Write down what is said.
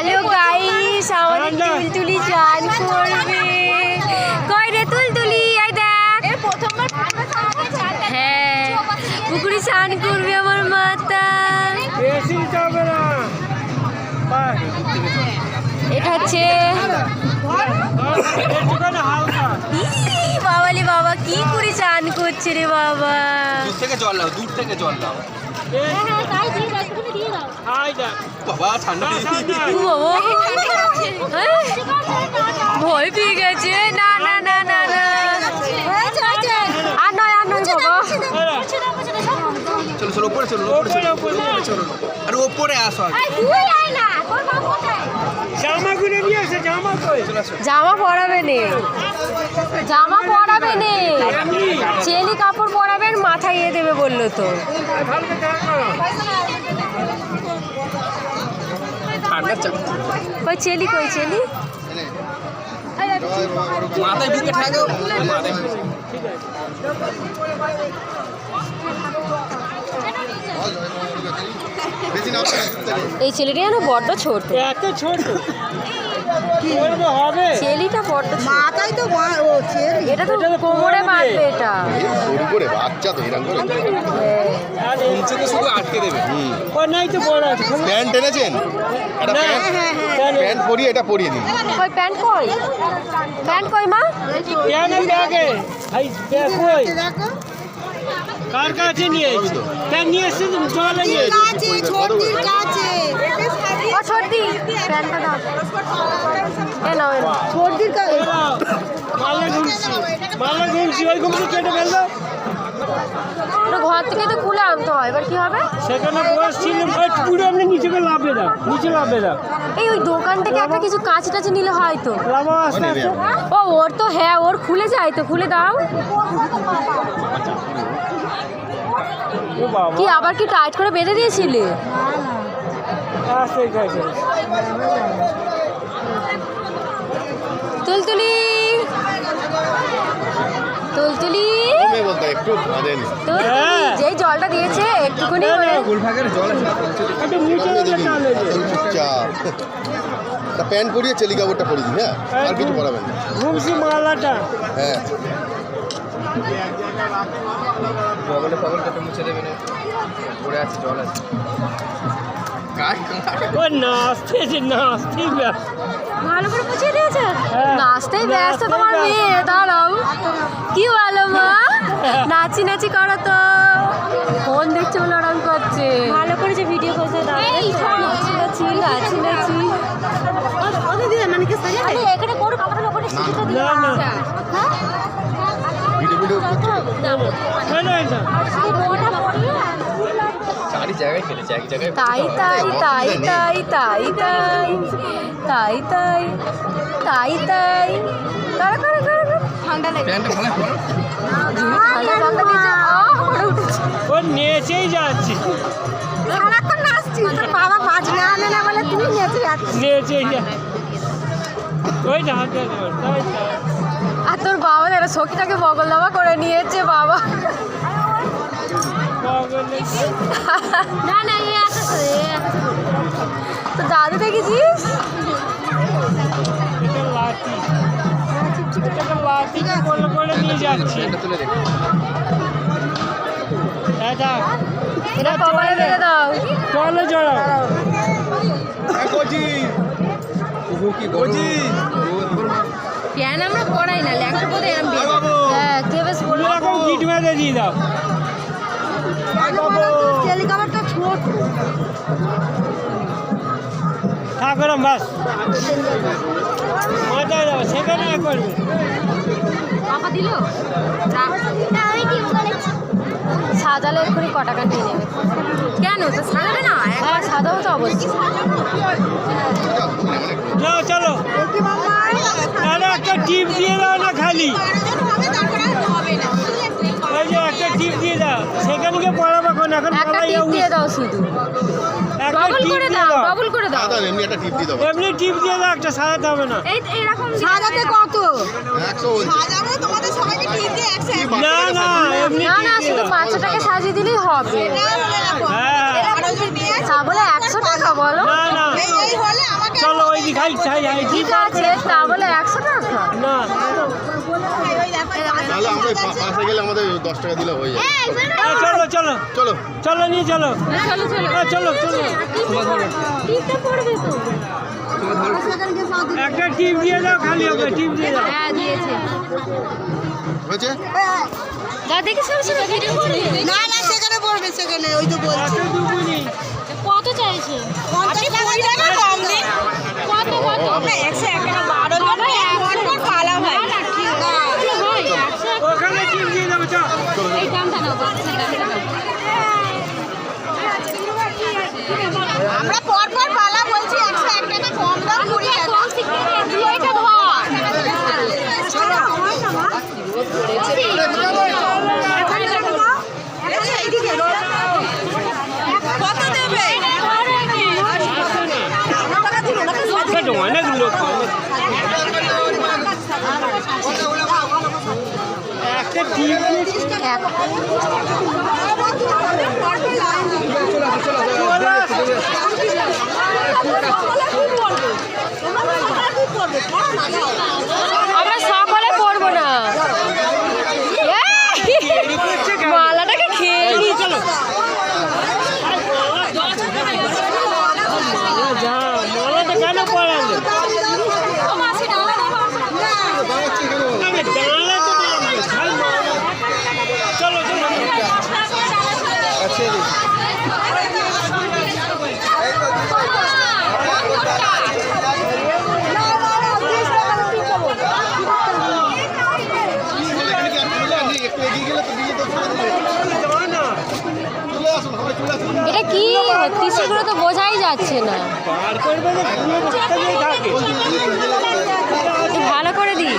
Hello guys আমাদের তুলতুলি চান করবে। কই রে তুলতুলি? আই দেখ। হ্যাঁ পুকুরে চান করবে আমার মাতা। বেশি যাবে না। এটা হচ্ছে একটুখানি হালকা ই, বাবালে বাবা কি করে চান করছে রে বাবা দূর থেকে জল নাও দূর থেকে জল নাও বাবা ঠান্ডা না, না, না। ও বাবা হ্যাঁ? ভয় পেয়ে গেছে না না না না না আর নয় আর নয় বাবা চলো চলো উপরে চলো উপরে চলো আরে উপরে আসো জামা কিনে নিয়ে এসে জামা কই জামা পরাবে নে। জামা পরাবে নে। চেলি কাপড় পরাবেন মাথায় ইয়ে দেবে বলল তো। কই চেলি কই চেলি? মাথায় বুকে ঠাকো মাথায় এই ছেলেটি যেন বড্ড ছোট। এত ছোট। কি হবে? চেলিটা বড্ড মাথায় তো মা- ও ছেড়ে এটা তো কোমরে কোমরে বাঁধবে এটা। করে বাচ্চা তো এরকম করে। হ্যাঁ। আর। এই- নিচে তো শুধু আটকে দেবে। ও নাই তো বড় আছে। প্যান্ট এনেছেন? প্যান্ট? পরিয়ে এটা পরিয়ে দিন। কই প্যান্ট কই? প্যান্ট কই মা? দেখো। কার কাছে নিয়ে এসেছি? কেন নিয়ে এসেছি জলে নিয়ে কাছে ছোটির কাছে। ও ছোটি প্যান্টটা দাও। এ নাও এ নাও। কাছে। মালা ঘুরছি। মালা ঘুরছি ওই ঘুমটি কেটে ফেলল। ওটা ঘর থেকে তো খুলে আনতে হয়। এবার কি হবে? সেখানে বসছিলাম ওই পুরো আপনি নিচে করে লাভে দাও নিচে লাভে দাও এই ওই দোকান থেকে একটা কিছু কাঁচ টাচি নিলে হয় তো। ও ওর তো হ্যাঁ ওর খুলে যায় তো। খুলে দাও। বাবা কি আবার কি টাইট করে বেঁধে দিয়েছিলে? তুলতুলি। তুলতুলি। যেই জলটা দিয়েছে একটুখানি প্যান্ট পরিয়ে চেলি কাপড়টা পরিয়ে দিবি হ্যাঁ? আর কিছু পরাবেন হ্যাঁ। বগলে পগল কেটে মুছে দেবে না পড়ে আছে জল আছে। ভালো করে দিয়েছে? হ্যাঁ। নাচতেই ব্যস্ত তোমার মেয়ে দাঁড়াও। কি বলো মা? নাচি নাচি করো তো। ফোন দেখছে বলে ওরম করছে। ভালো করে যে ভিডিও করছে নাচি নাচি নাচি নাচি। আরে এখানে করো কাপড় ওপরে না, তাই তাই তাই তাই তাই তাই তাই তাই তাই তাই। করো করো করো ঠান্ডা লাগে ঠান্ডা ঠান্ডা দিয়েছে ও নেচেই যাচ্ছে। সারাক্ষণ নাচছি। তোর বাবা বাজনা আনে না বলে তুই নেচে যাচ্ছিস। নেচেই যাচ্ছে ওই না ধর, তাই। আর তোর বাবা দেখো সখিটাকে বগল দাবা করে নিয়েছে বাবা। তো দাদু দেখেছিস? এটা দাও। প্যান আমরা পড়াই না ল্যাংটা পড়ে আমি হ্যাঁ কে বেশ তুমি এরকম গিট মেরে দিয়ে দাও। হেলিকপ্টারটা ছোট। ঠাকুরম বাস। মজা যাবে? সেখানে করবে। পাপা দিল? সাজালে এক্ষুনি ক টাকা নিয়ে নেবে। কেন? তো সাজাবে না? হ্যাঁ সাজাবো তো অবশ্যই। যাও চলো। আরে একটা টিপ দিয়ে দাও না খালি। একটা টিপ দিয়ে দাও। সেখানে গিয়ে পড়াবো এখন এখন একটা টিপ দিয়ে দাও শুধু। একটা ডবল টিপ করে দাও দাও। ডবল করে দাও। এমনি একটা টিপ দিয়ে দেবো এমনি টিপ দিয়ে দাও একটা সাজাতে হবে না। এই এরকম সাজাতে কত? তোমাদের সবাইকে টিপ দিয়ে না এমনি বাচ্চাটাকে সাজিয়ে দিলেই হবে। হ্যাঁ। বলে একশো টাকা বলো। না না। এই হলে আমাকে চলো ওই ঠিক আছে তা বলে একশো টাকা। না। তাহলে আমরা পাশে গেলে আমাদের দশ টাকা দিলে হয়ে যাবে। চলো চলো। চলো। চলো নিয়ে চলো। চলো চলো। চলো চলো। টিপটা পড়বে তো? একটা টিপ দিয়ে দাও খালি হবে টিপ দিয়ে দাও। হ্যাঁ দিয়েছে। হয়েছে? যা দেখে সব সময় ভিডিও করবে? না না সেখানে পড়বে সেখানে ওই তো বলছি। কত চাইছে? আপনি কুড়ি টাকা কম দিন কত কত? না একশো এক টাকা বারো জন পরপর পালা হয়। না ঠিক আছে হয়? ওখানে টিপ দিয়ে দেবো চল। এই দামটা নাও আমরা পরপর পালা বলছি একশো এক টাকা কম দাম কুড়ি টাকা কম শিখতে তুই ওইটা ধর কত দেবে ছোট অনেক লোক একটা টিপ আমরা সকলে পড়ব না এই! মালাটাকে খেয়ে নি চলো যা মালাটা কেন পড়ালে আরে জানালা তো পড়ালে খাই মালা। চলো চলো এখানে কি আপনি বললেন যে একটু এগিয়ে গেলে তো দিলে তো ছেড়ে দিবে। যাও না চলে আসুন সবাই চলে আসুন এটা কি তিসিগুলো তো বোঝাই যাচ্ছে না ভালো করে দিন